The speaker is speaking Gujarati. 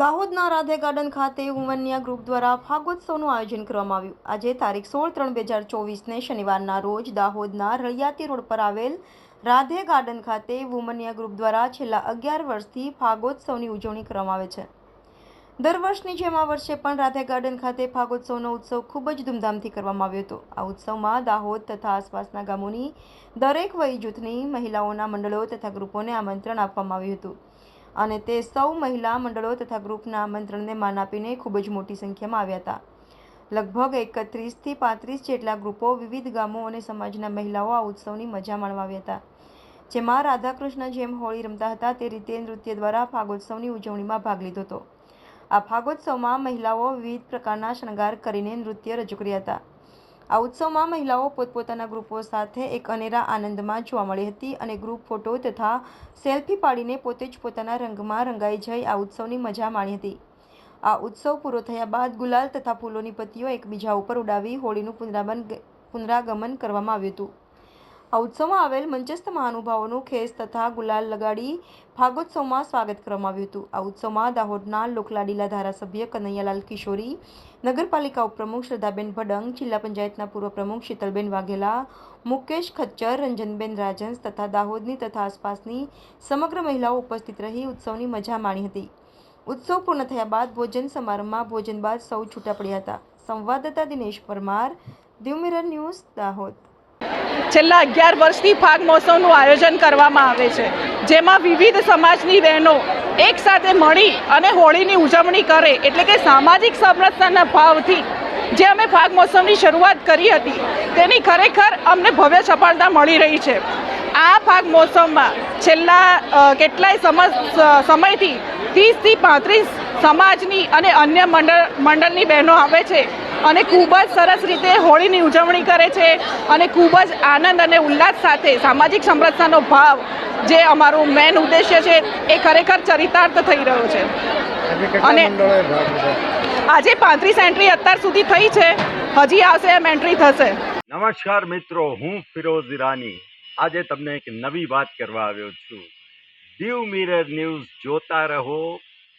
દાહોદના રાધે ગાર્ડન ખાતે ઉમન્યા ગ્રુપ દ્વારા ફાગોત્સવનું આયોજન કરવામાં આવ્યું. આજે તારીખ સોળ ત્રણ બે હજાર ચોવીસને શનિવારના રોજ દાહોદના રળિયાતી રોડ પર આવેલ રાધે ગાર્ડન ખાતે વુમન્યા ગ્રુપ દ્વારા છેલ્લા અગિયાર વર્ષથી ફાગોત્સવની ઉજવણી કરવામાં આવે છે. દર વર્ષની જેમ આ વર્ષે પણ રાધે ગાર્ડન ખાતે ફાગોત્સવનો ઉત્સવ ખૂબ જ ધૂમધામથી કરવામાં આવ્યો હતો. આ ઉત્સવમાં દાહોદ તથા આસપાસના ગામોની દરેક વય જૂથની મહિલાઓના મંડળો તથા ગ્રુપોને આમંત્રણ આપવામાં આવ્યું હતું. અને તે સૌ મહિલા મંડળો તથા ગ્રુપના આમંત્રણને માન આપીને ખૂબ જ મોટી સંખ્યામાં આવ્યા હતા. લગભગ એકત્રીસથી પાંત્રીસ જેટલા ગ્રુપો વિવિધ ગામો અને સમાજના મહિલાઓ આ ઉત્સવની મજા માણવા આવ્યા હતા. જેમાં રાધાકૃષ્ણ જેમ હોળી રમતા હતા, તે રીતે નૃત્ય દ્વારા ફાગોત્સવની ઉજવણીમાં ભાગ લીધો હતો. આ ફાગોત્સવમાં મહિલાઓ વિવિધ પ્રકારના શણગાર કરીને નૃત્ય રજૂ કર્યા હતા. આ ઉત્સવમાં મહિલાઓ પોતપોતાના ગ્રુપો સાથે એક અનેરા આનંદમાં જોવા મળી હતી અને ગ્રુપ ફોટો તથા સેલ્ફી પાડીને પોતે જ પોતાના રંગમાં રંગાઈ જઈ આ ઉત્સવની મજા માણી હતી. આ ઉત્સવ પૂરો થયા બાદ ગુલાલ તથા ફૂલોની પત્તીઓ એકબીજા ઉપર ઉડાવી હોળીનું પુનરાગમન કરવામાં આવ્યું હતું. આ ઉત્સવમાં આવેલ મંચસ્થ મહાનુભાવોનું ખેસ તથા ગુલાલ લગાડી ફાગોત્સવમાં સ્વાગત કરવામાં આવ્યું હતું. આ ઉત્સવમાં દાહોદના લોકલાડીલા ધારાસભ્ય કનૈયાલાલ કિશોરી, નગરપાલિકા ઉપપ્રમુખ શ્રદ્ધાબેન ભડંગ, જિલ્લા પંચાયતના પૂર્વ પ્રમુખ શીતલબેન વાઘેલા, મુકેશ ખચ્ચર, રંજનબેન રાજન્સ તથા દાહોદની તથા આસપાસની સમગ્ર મહિલાઓ ઉપસ્થિત રહી ઉત્સવની મજા માણી હતી. ઉત્સવ પૂર્ણ થયા બાદ ભોજન સમારંભમાં ભોજન બાદ સૌ છૂટા પડ્યા હતા. સંવાદદાતા Dinesh Parmar the mirror news Dahod. છેલ્લા અગિયાર વર્ષથી ફાગ મહોત્સવનું આયોજન કરવામાં આવે છે, જેમાં વિવિધ સમાજની બહેનો એક સાથે મળી અને હોળીની ઉજવણી કરે, એટલે કે સામાજિક સમરસતાના ભાવથી જે અમે ફાગ મહોત્સવની શરૂઆત કરી હતી, તેની ખરેખર અમને ભવ્ય સફળતા મળી રહી છે. આ ફાગ મહોત્સવમાં છેલ્લા કેટલાય સમયથી ત્રીસથી પાંત્રીસ સમાજની અને અન્ય મંડળ, મંડળની બહેનો આવે છે અને ખૂબ જ સરસ રીતે હોળીની ઉજવણી કરે છે અને ખૂબ જ આનંદ અને ઉલ્લાસ સાથે સામાજિક સમરસતાનો ભાવ જે અમારું મેન ઉદ્દેશ્ય છે એ ખરેખર ચરિતાર્થ થઈ રહ્યો છે. અને- આજે પાંત્રીસ એન્ટ્રી અત્યાર સુધી થઈ છે. હજી આવશે એમ એન્ટ્રી થશે. નમસ્કાર મિત્રો હું ફિરોઝ ઈરાની. આજે તમને એક નવી વાત કરવા આવ્યો છું. દીવ મિરર ન્યૂઝ જોતા રહો.